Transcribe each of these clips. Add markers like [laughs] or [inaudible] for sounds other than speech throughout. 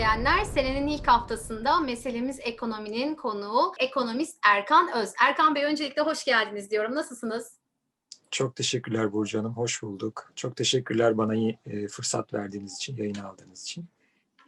izleyenler. Senenin ilk haftasında meselemiz ekonominin konuğu ekonomist Erkan Öz. Erkan Bey öncelikle hoş geldiniz diyorum. Nasılsınız? Çok teşekkürler Burcu Hanım. Hoş bulduk. Çok teşekkürler bana e, fırsat verdiğiniz için, yayın aldığınız için.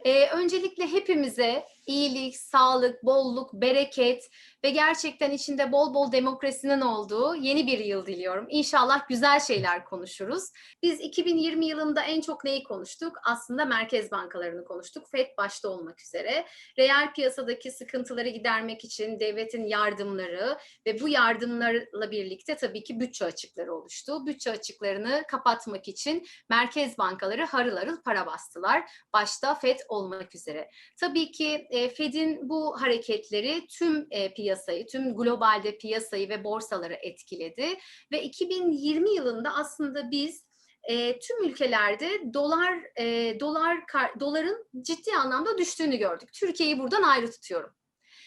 Ee, öncelikle hepimize iyilik, sağlık, bolluk, bereket ve gerçekten içinde bol bol demokrasinin olduğu yeni bir yıl diliyorum. İnşallah güzel şeyler konuşuruz. Biz 2020 yılında en çok neyi konuştuk? Aslında merkez bankalarını konuştuk. FED başta olmak üzere. Reel piyasadaki sıkıntıları gidermek için devletin yardımları ve bu yardımlarla birlikte tabii ki bütçe açıkları oluştu. Bütçe açıklarını kapatmak için merkez bankaları harıl harıl para bastılar. Başta FED olmak üzere. Tabii ki e, Fed'in bu hareketleri tüm e, piyasayı, tüm globalde piyasayı ve borsaları etkiledi ve 2020 yılında aslında biz e, tüm ülkelerde dolar e, dolar kar, doların ciddi anlamda düştüğünü gördük. Türkiye'yi buradan ayrı tutuyorum.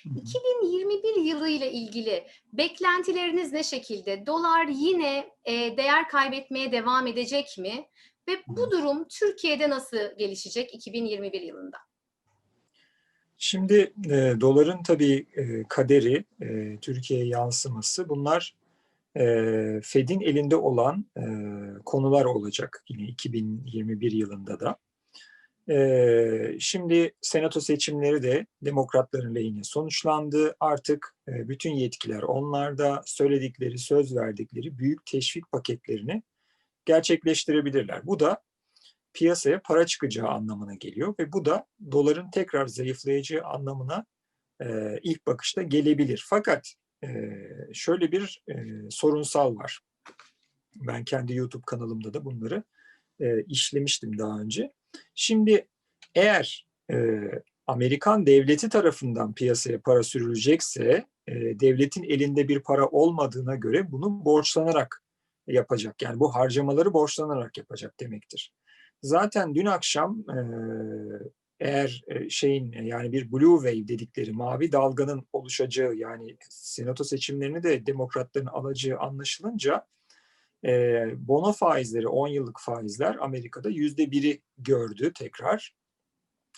2021 yılı ile ilgili beklentileriniz ne şekilde? Dolar yine e, değer kaybetmeye devam edecek mi? Ve bu durum Türkiye'de nasıl gelişecek 2021 yılında? Şimdi e, doların tabii e, kaderi, e, Türkiye'ye yansıması bunlar e, Fed'in elinde olan e, konular olacak yine 2021 yılında da. E, şimdi senato seçimleri de demokratların lehine sonuçlandı. Artık e, bütün yetkiler onlarda söyledikleri, söz verdikleri büyük teşvik paketlerini gerçekleştirebilirler. Bu da piyasaya para çıkacağı anlamına geliyor ve bu da doların tekrar zayıflayacağı anlamına e, ilk bakışta gelebilir. Fakat e, şöyle bir e, sorunsal var. Ben kendi YouTube kanalımda da bunları e, işlemiştim daha önce. Şimdi eğer e, Amerikan devleti tarafından piyasaya para sürülecekse e, devletin elinde bir para olmadığına göre bunu borçlanarak yapacak. Yani bu harcamaları borçlanarak yapacak demektir. Zaten dün akşam e, eğer e, şeyin yani bir blue wave dedikleri mavi dalganın oluşacağı yani senato seçimlerini de demokratların alacağı anlaşılınca e, bono faizleri 10 yıllık faizler Amerika'da yüzde biri gördü tekrar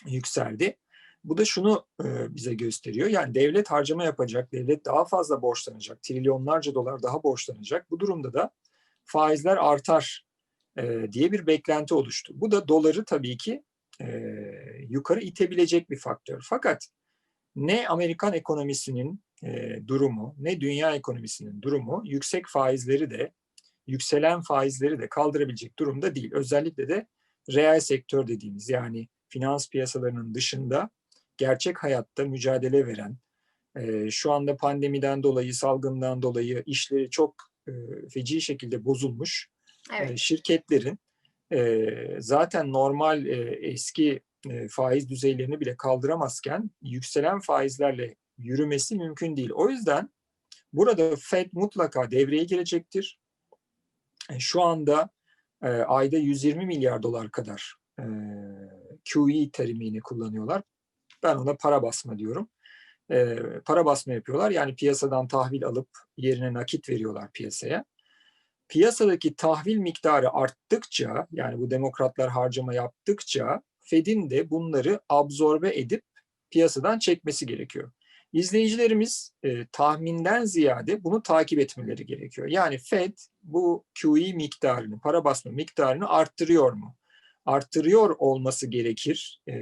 yükseldi. Bu da şunu e, bize gösteriyor. Yani devlet harcama yapacak, devlet daha fazla borçlanacak, trilyonlarca dolar daha borçlanacak. Bu durumda da faizler artar e, diye bir beklenti oluştu. Bu da doları tabii ki e, yukarı itebilecek bir faktör. Fakat ne Amerikan ekonomisinin e, durumu ne dünya ekonomisinin durumu yüksek faizleri de yükselen faizleri de kaldırabilecek durumda değil. Özellikle de reel sektör dediğimiz yani finans piyasalarının dışında gerçek hayatta mücadele veren, e, şu anda pandemiden dolayı, salgından dolayı işleri çok e, feci şekilde bozulmuş Evet. şirketlerin e, zaten normal e, eski e, faiz düzeylerini bile kaldıramazken yükselen faizlerle yürümesi mümkün değil. O yüzden burada Fed mutlaka devreye girecektir. E, Şu anda e, ayda 120 milyar dolar kadar e, QE terimini kullanıyorlar. Ben ona para basma diyorum. E, para basma yapıyorlar. Yani piyasadan tahvil alıp yerine nakit veriyorlar piyasaya piyasadaki tahvil miktarı arttıkça yani bu demokratlar harcama yaptıkça Fed'in de bunları absorbe edip piyasadan çekmesi gerekiyor. İzleyicilerimiz e, tahminden ziyade bunu takip etmeleri gerekiyor. Yani Fed bu QE miktarını, para basma miktarını arttırıyor mu? Arttırıyor olması gerekir e,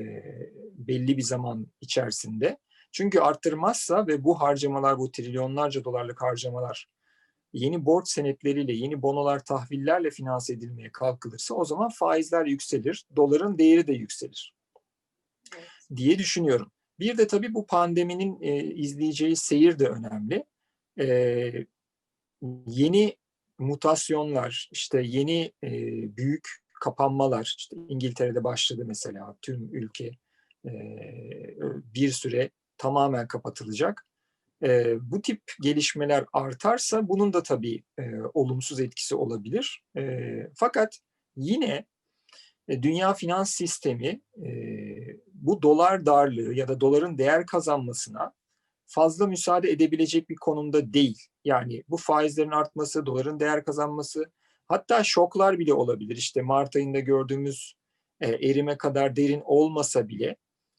belli bir zaman içerisinde. Çünkü arttırmazsa ve bu harcamalar, bu trilyonlarca dolarlık harcamalar yeni borç senetleriyle, yeni bonolar, tahvillerle finanse edilmeye kalkılırsa o zaman faizler yükselir, doların değeri de yükselir diye düşünüyorum. Bir de tabii bu pandeminin e, izleyeceği seyir de önemli. E, yeni mutasyonlar, işte yeni e, büyük kapanmalar, işte İngiltere'de başladı mesela tüm ülke e, bir süre tamamen kapatılacak e, bu tip gelişmeler artarsa bunun da tabii e, olumsuz etkisi olabilir. E, fakat yine e, dünya finans sistemi e, bu dolar darlığı ya da doların değer kazanmasına fazla müsaade edebilecek bir konumda değil. Yani bu faizlerin artması, doların değer kazanması, hatta şoklar bile olabilir. İşte Mart ayında gördüğümüz e, erime kadar derin olmasa bile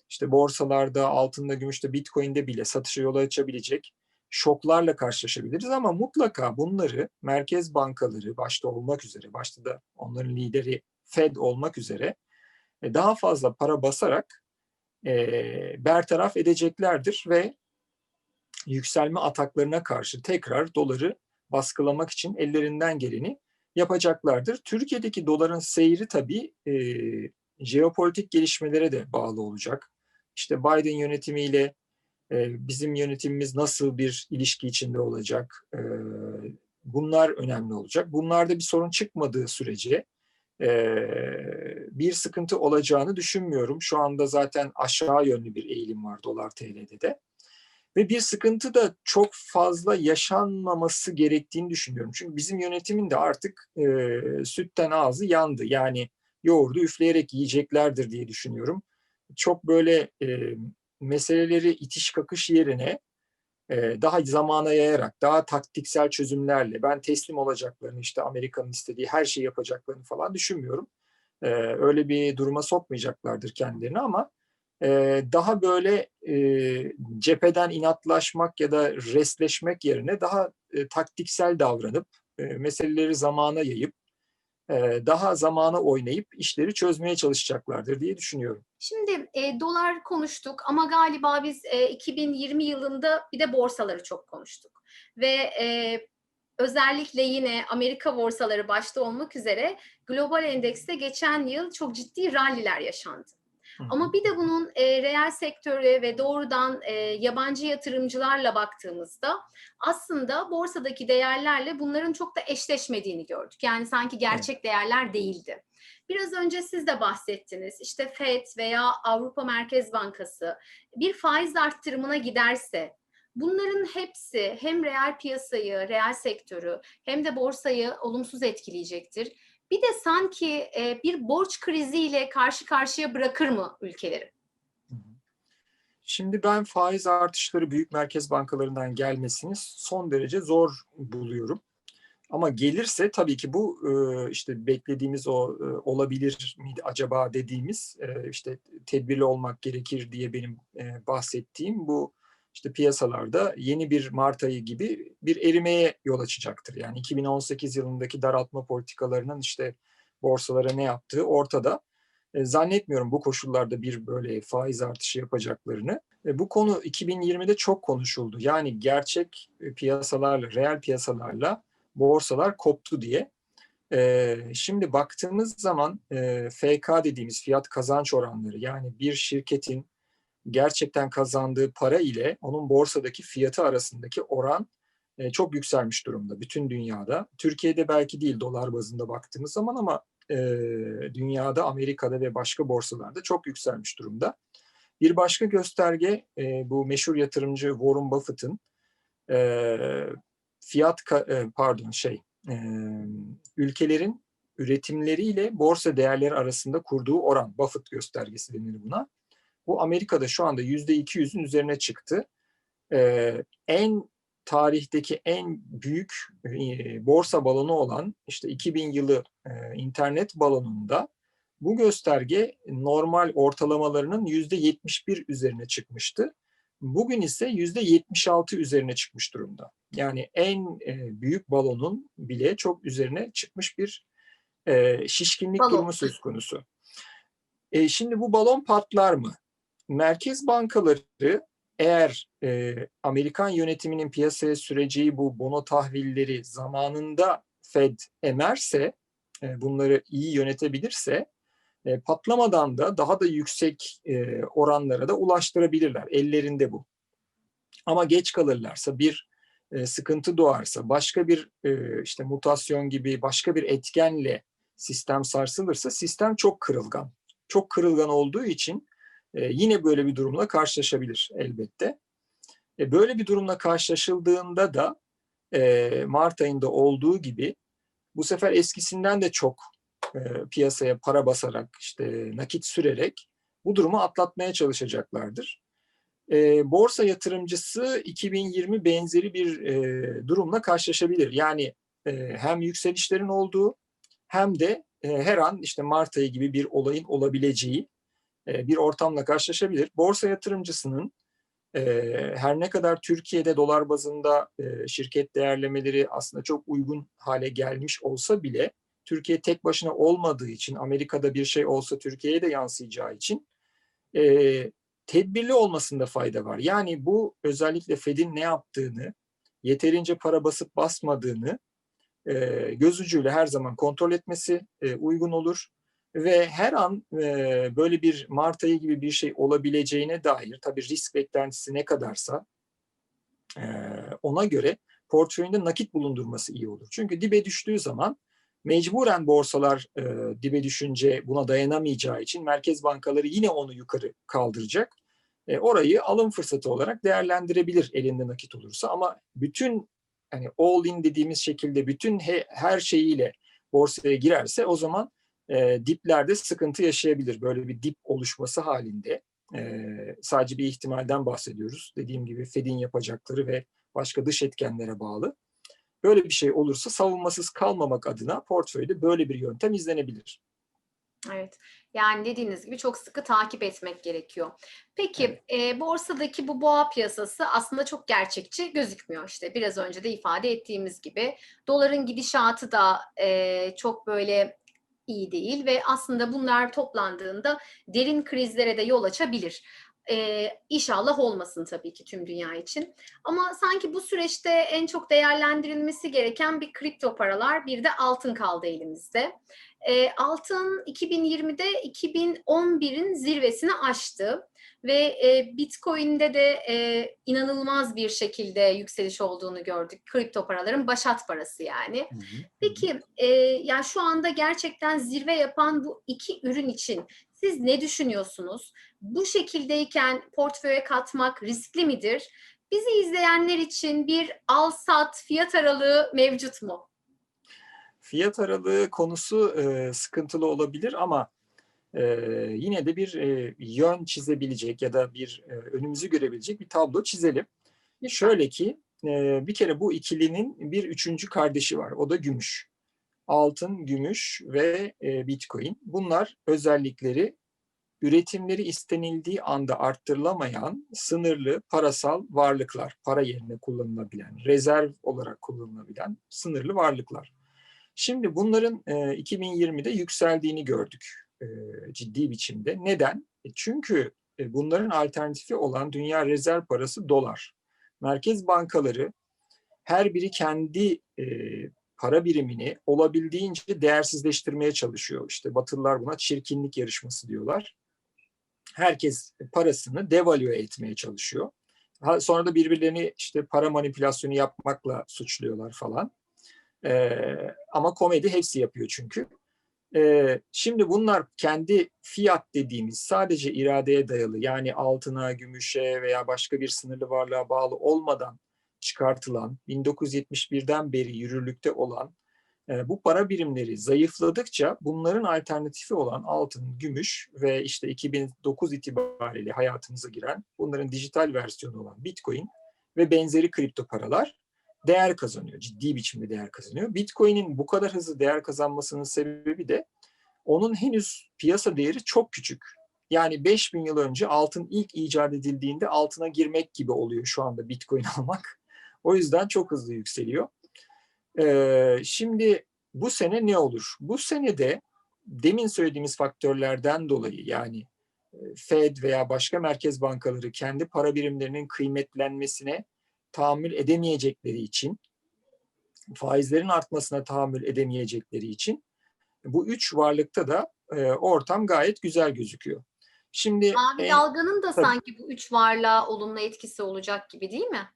işte borsalarda, altında, gümüşte, bitcoin'de bile satışa yol açabilecek şoklarla karşılaşabiliriz ama mutlaka bunları merkez bankaları başta olmak üzere, başta da onların lideri Fed olmak üzere e, daha fazla para basarak e, bertaraf edeceklerdir ve yükselme ataklarına karşı tekrar doları baskılamak için ellerinden geleni yapacaklardır. Türkiye'deki doların seyri tabii e, jeopolitik gelişmelere de bağlı olacak. İşte Biden yönetimiyle e, bizim yönetimimiz nasıl bir ilişki içinde olacak? E, bunlar önemli olacak. Bunlarda bir sorun çıkmadığı sürece e, bir sıkıntı olacağını düşünmüyorum. Şu anda zaten aşağı yönlü bir eğilim var dolar TL'de de. Ve bir sıkıntı da çok fazla yaşanmaması gerektiğini düşünüyorum. Çünkü bizim yönetimin de artık e, sütten ağzı yandı. Yani yoğurdu üfleyerek yiyeceklerdir diye düşünüyorum. Çok böyle e, meseleleri itiş kakış yerine e, daha zamana yayarak, daha taktiksel çözümlerle ben teslim olacaklarını, işte Amerika'nın istediği her şeyi yapacaklarını falan düşünmüyorum. E, öyle bir duruma sokmayacaklardır kendilerini ama e, daha böyle e, cepheden inatlaşmak ya da restleşmek yerine daha e, taktiksel davranıp e, meseleleri zamana yayıp e, daha zamana oynayıp işleri çözmeye çalışacaklardır diye düşünüyorum. Şimdi e, dolar konuştuk ama galiba biz e, 2020 yılında bir de borsaları çok konuştuk. Ve e, özellikle yine Amerika borsaları başta olmak üzere global endekste geçen yıl çok ciddi ralliler yaşandı. Ama bir de bunun e, reel sektöre ve doğrudan e, yabancı yatırımcılarla baktığımızda aslında borsadaki değerlerle bunların çok da eşleşmediğini gördük. Yani sanki gerçek değerler değildi. Biraz önce siz de bahsettiniz. İşte FED veya Avrupa Merkez Bankası bir faiz arttırımına giderse bunların hepsi hem reel piyasayı, reel sektörü hem de borsayı olumsuz etkileyecektir. Bir de sanki e, bir borç kriziyle karşı karşıya bırakır mı ülkeleri? Şimdi ben faiz artışları büyük merkez bankalarından gelmesini son derece zor buluyorum. Ama gelirse tabii ki bu e, işte beklediğimiz o e, olabilir miydi acaba dediğimiz e, işte tedbirli olmak gerekir diye benim bahsettiğim bu işte piyasalarda yeni bir Mart ayı gibi bir erimeye yol açacaktır. Yani 2018 yılındaki daraltma politikalarının işte borsalara ne yaptığı ortada. Zannetmiyorum bu koşullarda bir böyle faiz artışı yapacaklarını. Bu konu 2020'de çok konuşuldu. Yani gerçek piyasalarla, reel piyasalarla borsalar koptu diye. E, şimdi baktığımız zaman e, FK dediğimiz fiyat kazanç oranları yani bir şirketin gerçekten kazandığı para ile onun borsadaki fiyatı arasındaki oran e, çok yükselmiş durumda bütün dünyada. Türkiye'de belki değil dolar bazında baktığımız zaman ama e, dünyada, Amerika'da ve başka borsalarda çok yükselmiş durumda. Bir başka gösterge e, bu meşhur yatırımcı Warren Buffett'ın e, fiyat e, pardon şey e, ülkelerin üretimleriyle borsa değerleri arasında kurduğu oran Buffett göstergesi denir buna. Bu Amerika'da şu anda yüzde 200'ün üzerine çıktı. Ee, en tarihteki en büyük e, borsa balonu olan işte 2000 yılı e, internet balonunda bu gösterge normal ortalamalarının yüzde 71 üzerine çıkmıştı. Bugün ise yüzde 76 üzerine çıkmış durumda. Yani en e, büyük balonun bile çok üzerine çıkmış bir e, şişkinlik Balon. durumu söz konusu. E, şimdi bu balon patlar mı? merkez bankaları eğer e, Amerikan yönetiminin piyasaya süreceği bu bono tahvilleri zamanında Fed emerse, e, bunları iyi yönetebilirse e, patlamadan da daha da yüksek e, oranlara da ulaştırabilirler. Ellerinde bu. Ama geç kalırlarsa bir e, sıkıntı doğarsa, başka bir e, işte mutasyon gibi başka bir etkenle sistem sarsılırsa sistem çok kırılgan. Çok kırılgan olduğu için e, yine böyle bir durumla karşılaşabilir elbette. E, böyle bir durumla karşılaşıldığında da e, Mart ayında olduğu gibi bu sefer eskisinden de çok e, piyasaya para basarak işte nakit sürerek bu durumu atlatmaya çalışacaklardır. E, borsa yatırımcısı 2020 benzeri bir e, durumla karşılaşabilir. Yani e, hem yükselişlerin olduğu hem de e, her an işte Mart ayı gibi bir olayın olabileceği e, bir ortamla karşılaşabilir. Borsa yatırımcısının e, her ne kadar Türkiye'de dolar bazında e, şirket değerlemeleri aslında çok uygun hale gelmiş olsa bile Türkiye tek başına olmadığı için Amerika'da bir şey olsa Türkiye'ye de yansıyacağı için e, tedbirli olmasında fayda var. Yani bu özellikle Fed'in ne yaptığını, yeterince para basıp basmadığını e, göz ucuyla her zaman kontrol etmesi e, uygun olur. Ve her an e, böyle bir Mart ayı gibi bir şey olabileceğine dair tabii risk beklentisi ne kadarsa e, ona göre portföyünde nakit bulundurması iyi olur. Çünkü dibe düştüğü zaman mecburen borsalar e, dibe düşünce buna dayanamayacağı için merkez bankaları yine onu yukarı kaldıracak. E, orayı alım fırsatı olarak değerlendirebilir elinde nakit olursa ama bütün hani all in dediğimiz şekilde bütün he, her şeyiyle borsaya girerse o zaman e, diplerde sıkıntı yaşayabilir. Böyle bir dip oluşması halinde e, sadece bir ihtimalden bahsediyoruz. Dediğim gibi Fed'in yapacakları ve başka dış etkenlere bağlı. Böyle bir şey olursa savunmasız kalmamak adına portföyde böyle bir yöntem izlenebilir. Evet. Yani dediğiniz gibi çok sıkı takip etmek gerekiyor. Peki e, borsadaki bu boğa piyasası aslında çok gerçekçi gözükmüyor işte. Biraz önce de ifade ettiğimiz gibi doların gidişatı da e, çok böyle iyi değil ve aslında bunlar toplandığında derin krizlere de yol açabilir. Ee, inşallah olmasın tabii ki tüm dünya için. Ama sanki bu süreçte en çok değerlendirilmesi gereken bir kripto paralar, bir de altın kaldı elimizde. Ee, altın 2020'de 2011'in zirvesini aştı ve e, Bitcoin'de de e, inanılmaz bir şekilde yükseliş olduğunu gördük. Kripto paraların başat parası yani. Peki e, yani şu anda gerçekten zirve yapan bu iki ürün için siz ne düşünüyorsunuz? Bu şekildeyken portföye katmak riskli midir? Bizi izleyenler için bir al-sat fiyat aralığı mevcut mu? Fiyat aralığı konusu e, sıkıntılı olabilir ama e, yine de bir e, yön çizebilecek ya da bir e, önümüzü görebilecek bir tablo çizelim. Lütfen. Şöyle ki e, bir kere bu ikilinin bir üçüncü kardeşi var. O da gümüş. Altın, gümüş ve e, bitcoin. Bunlar özellikleri üretimleri istenildiği anda arttırılamayan sınırlı parasal varlıklar. Para yerine kullanılabilen, rezerv olarak kullanılabilen sınırlı varlıklar. Şimdi bunların e, 2020'de yükseldiğini gördük e, ciddi biçimde. Neden? E, çünkü e, bunların alternatifi olan dünya rezerv parası dolar. Merkez bankaları her biri kendi para birimini olabildiğince değersizleştirmeye çalışıyor. İşte Batılılar buna çirkinlik yarışması diyorlar. Herkes parasını devalüe etmeye çalışıyor. Sonra da birbirlerini işte para manipülasyonu yapmakla suçluyorlar falan. Ee, ama komedi hepsi yapıyor çünkü. Ee, şimdi bunlar kendi fiyat dediğimiz sadece iradeye dayalı yani altına, gümüşe veya başka bir sınırlı varlığa bağlı olmadan çıkartılan 1971'den beri yürürlükte olan e, bu para birimleri zayıfladıkça bunların alternatifi olan altın, gümüş ve işte 2009 itibariyle hayatımıza giren bunların dijital versiyonu olan Bitcoin ve benzeri kripto paralar değer kazanıyor. Ciddi biçimde değer kazanıyor. Bitcoin'in bu kadar hızlı değer kazanmasının sebebi de onun henüz piyasa değeri çok küçük. Yani 5000 yıl önce altın ilk icat edildiğinde altına girmek gibi oluyor şu anda Bitcoin [laughs] almak. O yüzden çok hızlı yükseliyor. Ee, şimdi bu sene ne olur? Bu sene de demin söylediğimiz faktörlerden dolayı yani e, Fed veya başka merkez bankaları kendi para birimlerinin kıymetlenmesine tahammül edemeyecekleri için, faizlerin artmasına tahammül edemeyecekleri için bu üç varlıkta da e, ortam gayet güzel gözüküyor. Şimdi Mavi dalganın da tabii. sanki bu üç varlığa olumlu etkisi olacak gibi değil mi?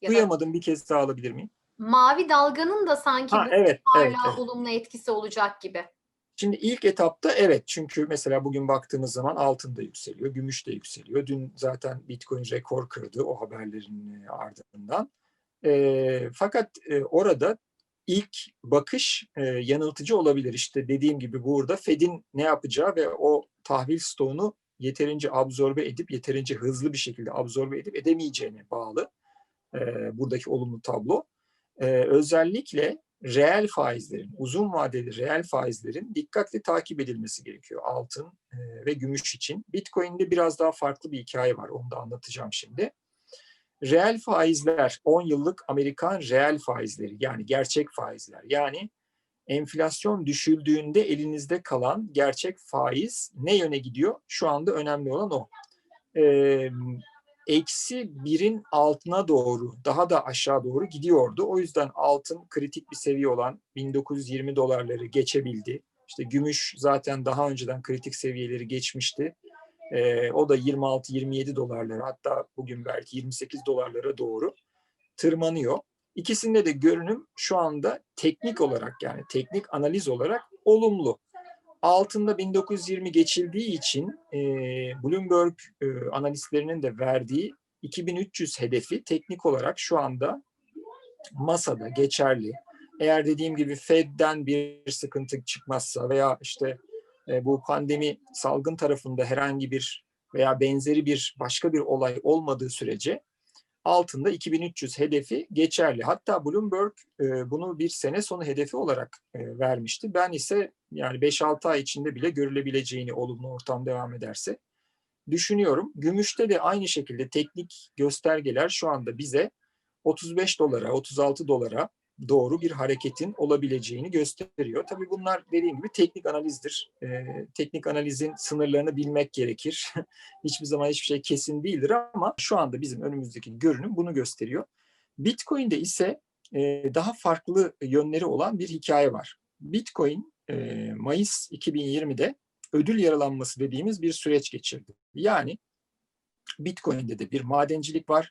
Ya da duyamadım bir kez daha alabilir miyim? mavi dalganın da sanki Ha, bu evet, evet, varlığa evet. olumlu etkisi olacak gibi. Şimdi ilk etapta evet çünkü mesela bugün baktığımız zaman altın da yükseliyor, gümüş de yükseliyor. Dün zaten Bitcoin rekor kırdı o haberlerin e, ardından. E, fakat e, orada ilk bakış e, yanıltıcı olabilir. İşte dediğim gibi burada Fed'in ne yapacağı ve o tahvil stoğunu yeterince absorbe edip yeterince hızlı bir şekilde absorbe edip edemeyeceğine bağlı e, buradaki olumlu tablo. E, özellikle reel faizlerin, uzun vadeli reel faizlerin dikkatli takip edilmesi gerekiyor altın e, ve gümüş için. Bitcoin'de biraz daha farklı bir hikaye var. Onu da anlatacağım şimdi. Reel faizler, 10 yıllık Amerikan reel faizleri yani gerçek faizler. Yani enflasyon düşüldüğünde elinizde kalan gerçek faiz ne yöne gidiyor? Şu anda önemli olan o. Ee, eksi birin altına doğru, daha da aşağı doğru gidiyordu. O yüzden altın kritik bir seviye olan 1920 dolarları geçebildi. İşte gümüş zaten daha önceden kritik seviyeleri geçmişti. Ee, o da 26-27 dolarlara hatta bugün belki 28 dolarlara doğru tırmanıyor. İkisinde de görünüm şu anda teknik olarak yani teknik analiz olarak olumlu. Altında 1920 geçildiği için e, Bloomberg e, analistlerinin de verdiği 2300 hedefi teknik olarak şu anda masada geçerli. Eğer dediğim gibi Fed'den bir sıkıntı çıkmazsa veya işte e, bu pandemi salgın tarafında herhangi bir veya benzeri bir başka bir olay olmadığı sürece altında 2300 hedefi geçerli. Hatta Bloomberg e, bunu bir sene sonu hedefi olarak e, vermişti. Ben ise yani 5-6 ay içinde bile görülebileceğini olumlu ortam devam ederse düşünüyorum. Gümüşte de aynı şekilde teknik göstergeler şu anda bize 35 dolara, 36 dolara doğru bir hareketin olabileceğini gösteriyor. Tabii bunlar dediğim gibi teknik analizdir. Ee, teknik analizin sınırlarını bilmek gerekir. [laughs] Hiçbir zaman hiçbir şey kesin değildir ama şu anda bizim önümüzdeki görünüm bunu gösteriyor. Bitcoin'de ise e, daha farklı yönleri olan bir hikaye var. Bitcoin e, Mayıs 2020'de ödül yaralanması dediğimiz bir süreç geçirdi. Yani Bitcoin'de de bir madencilik var.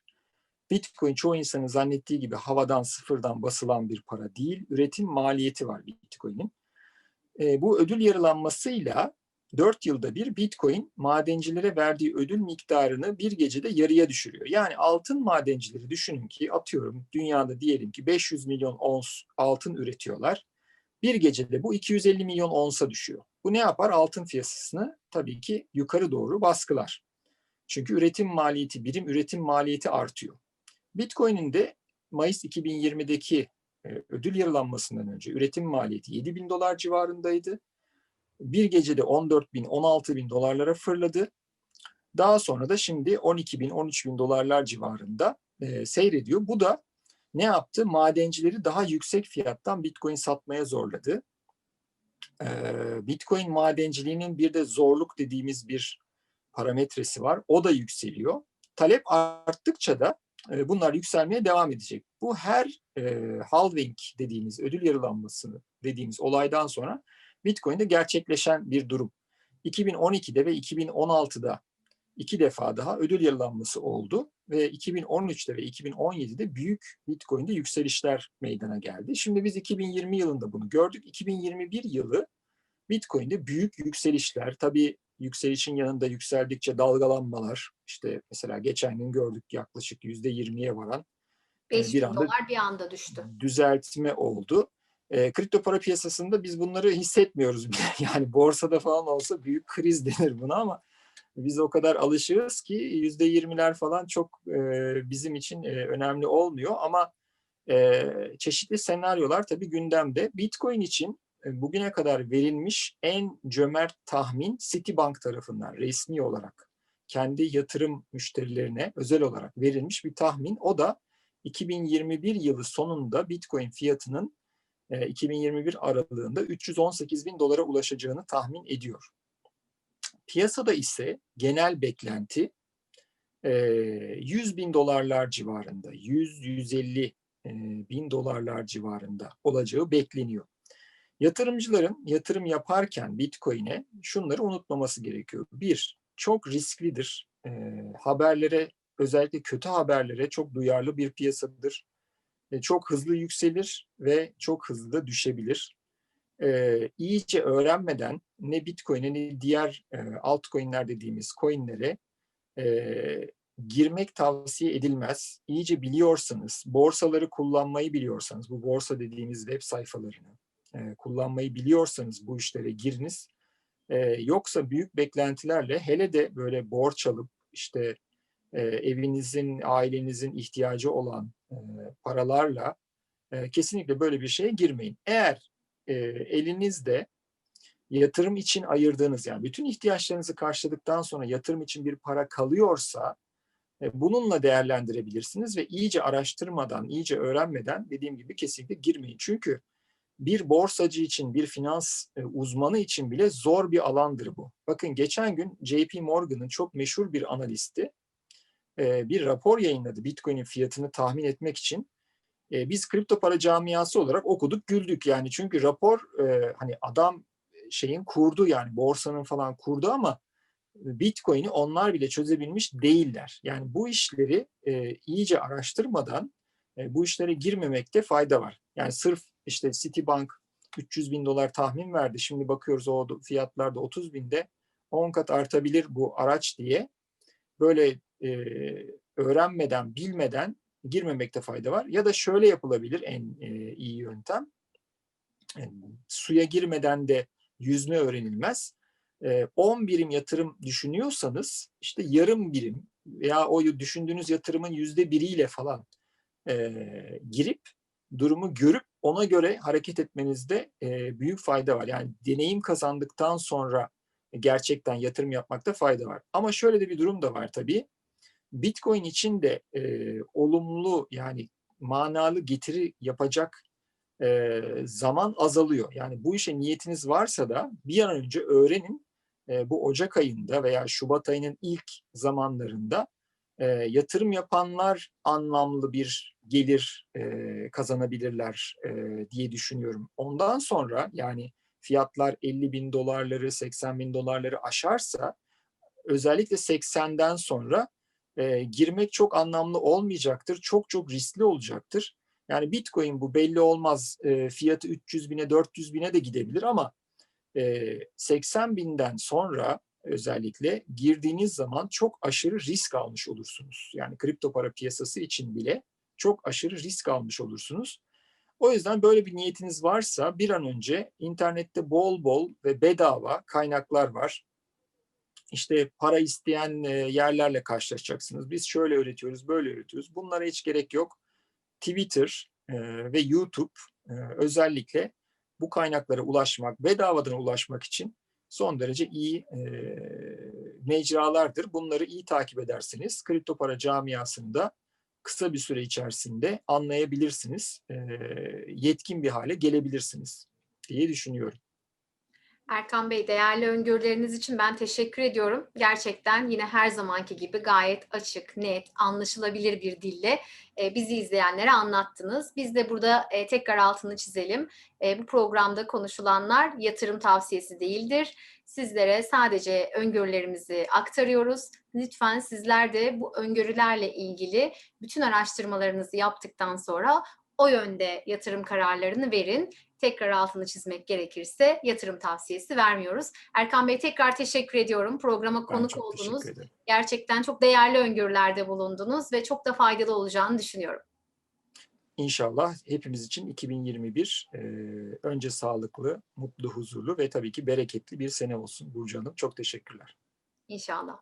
Bitcoin çoğu insanın zannettiği gibi havadan sıfırdan basılan bir para değil. Üretim maliyeti var Bitcoin'in. E, bu ödül yarılanmasıyla 4 yılda bir Bitcoin madencilere verdiği ödül miktarını bir gecede yarıya düşürüyor. Yani altın madencileri düşünün ki atıyorum dünyada diyelim ki 500 milyon ons altın üretiyorlar. Bir gecede bu 250 milyon onsa düşüyor. Bu ne yapar? Altın fiyatını tabii ki yukarı doğru baskılar. Çünkü üretim maliyeti, birim üretim maliyeti artıyor. Bitcoin'in de Mayıs 2020'deki e, ödül yarılanmasından önce üretim maliyeti 7 bin dolar civarındaydı. Bir gecede 14 bin, 16 bin dolarlara fırladı. Daha sonra da şimdi 12 bin, 13 bin dolarlar civarında e, seyrediyor. Bu da ne yaptı? Madencileri daha yüksek fiyattan Bitcoin satmaya zorladı. E, Bitcoin madenciliğinin bir de zorluk dediğimiz bir parametresi var. O da yükseliyor. Talep arttıkça da e, bunlar yükselmeye devam edecek. Bu her e, halving dediğimiz ödül yarılanmasını dediğimiz olaydan sonra Bitcoin'de gerçekleşen bir durum. 2012'de ve 2016'da iki defa daha ödül yarılanması oldu ve 2013'te ve 2017'de büyük Bitcoin'de yükselişler meydana geldi. Şimdi biz 2020 yılında bunu gördük. 2021 yılı Bitcoin'de büyük yükselişler, tabii yükselişin yanında yükseldikçe dalgalanmalar, işte mesela geçen gün gördük yaklaşık yüzde yirmiye varan 5 bir bin anda dolar bir anda düştü. düzeltme oldu. E, kripto para piyasasında biz bunları hissetmiyoruz bile. [laughs] Yani borsada falan olsa büyük kriz denir buna ama biz o kadar alışığız ki yüzde yirmiler falan çok e, bizim için e, önemli olmuyor ama e, çeşitli senaryolar tabii gündemde. Bitcoin için e, bugüne kadar verilmiş en cömert tahmin Citibank tarafından resmi olarak kendi yatırım müşterilerine özel olarak verilmiş bir tahmin. O da 2021 yılı sonunda Bitcoin fiyatının 2021 aralığında 318 bin dolara ulaşacağını tahmin ediyor. Piyasada ise genel beklenti 100 bin dolarlar civarında, 100-150 bin dolarlar civarında olacağı bekleniyor. Yatırımcıların yatırım yaparken Bitcoin'e şunları unutmaması gerekiyor. Bir, çok risklidir. E, haberlere, özellikle kötü haberlere çok duyarlı bir piyasadır. E, çok hızlı yükselir ve çok hızlı da düşebilir. E, iyice öğrenmeden ne Bitcoin'e ne diğer e, altcoin'ler dediğimiz coin'lere e, girmek tavsiye edilmez. İyice biliyorsanız, borsaları kullanmayı biliyorsanız, bu borsa dediğimiz web sayfalarını, e, kullanmayı biliyorsanız bu işlere giriniz. E, yoksa büyük beklentilerle hele de böyle borç alıp işte e, evinizin, ailenizin ihtiyacı olan paralarla kesinlikle böyle bir şeye girmeyin. Eğer elinizde yatırım için ayırdığınız yani bütün ihtiyaçlarınızı karşıladıktan sonra yatırım için bir para kalıyorsa bununla değerlendirebilirsiniz ve iyice araştırmadan, iyice öğrenmeden dediğim gibi kesinlikle girmeyin. Çünkü bir borsacı için, bir finans e, uzmanı için bile zor bir alandır bu. Bakın geçen gün JP Morgan'ın çok meşhur bir analisti e, bir rapor yayınladı Bitcoin'in fiyatını tahmin etmek için. E, Biz kripto para camiası olarak okuduk, güldük yani çünkü rapor hani adam şeyin kurdu yani borsanın falan kurdu ama Bitcoin'i onlar bile çözebilmiş değiller. Yani bu işleri iyice araştırmadan bu işlere girmemekte fayda var. Yani sırf işte Citibank 300 bin dolar tahmin verdi. Şimdi bakıyoruz o fiyatlarda 30 binde 10 kat artabilir bu araç diye. Böyle e, öğrenmeden, bilmeden girmemekte fayda var. Ya da şöyle yapılabilir en e, iyi yöntem. E, suya girmeden de yüzme öğrenilmez. E, 10 birim yatırım düşünüyorsanız işte yarım birim veya o düşündüğünüz yatırımın yüzde biriyle falan e, girip durumu görüp ona göre hareket etmenizde e, büyük fayda var. Yani deneyim kazandıktan sonra gerçekten yatırım yapmakta fayda var. Ama şöyle de bir durum da var tabii. Bitcoin için de e, olumlu yani manalı getiri yapacak e, zaman azalıyor. Yani bu işe niyetiniz varsa da bir an önce öğrenin. E, bu Ocak ayında veya Şubat ayının ilk zamanlarında e, yatırım yapanlar anlamlı bir gelir e, kazanabilirler e, diye düşünüyorum. Ondan sonra yani fiyatlar 50 bin dolarları, 80 bin dolarları aşarsa özellikle 80'den sonra e, girmek çok anlamlı olmayacaktır. Çok çok riskli olacaktır. Yani Bitcoin bu belli olmaz. E, fiyatı 300 bine, 400 bine de gidebilir ama e, 80 binden sonra özellikle girdiğiniz zaman çok aşırı risk almış olursunuz. Yani kripto para piyasası için bile çok aşırı risk almış olursunuz. O yüzden böyle bir niyetiniz varsa bir an önce internette bol bol ve bedava kaynaklar var. İşte para isteyen e, yerlerle karşılaşacaksınız. Biz şöyle öğretiyoruz, böyle öğretiyoruz. Bunlara hiç gerek yok. Twitter e, ve YouTube e, özellikle bu kaynaklara ulaşmak, bedavadan ulaşmak için son derece iyi e, mecralardır. Bunları iyi takip ederseniz kripto para camiasında kısa bir süre içerisinde anlayabilirsiniz, e, yetkin bir hale gelebilirsiniz diye düşünüyorum. Erkan Bey değerli öngörüleriniz için ben teşekkür ediyorum. Gerçekten yine her zamanki gibi gayet açık, net, anlaşılabilir bir dille e, bizi izleyenlere anlattınız. Biz de burada e, tekrar altını çizelim. E, bu programda konuşulanlar yatırım tavsiyesi değildir. Sizlere sadece öngörülerimizi aktarıyoruz. Lütfen sizler de bu öngörülerle ilgili bütün araştırmalarınızı yaptıktan sonra o yönde yatırım kararlarını verin. Tekrar altını çizmek gerekirse yatırım tavsiyesi vermiyoruz. Erkan Bey tekrar teşekkür ediyorum. Programa Ben konuk oldunuz. Gerçekten çok değerli öngörülerde bulundunuz ve çok da faydalı olacağını düşünüyorum. İnşallah hepimiz için 2021 e, önce sağlıklı, mutlu, huzurlu ve tabii ki bereketli bir sene olsun Burcu Hanım. Çok teşekkürler. İnşallah.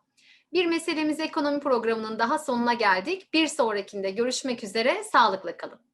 Bir meselemiz ekonomi programının daha sonuna geldik. Bir sonrakinde görüşmek üzere. Sağlıkla kalın.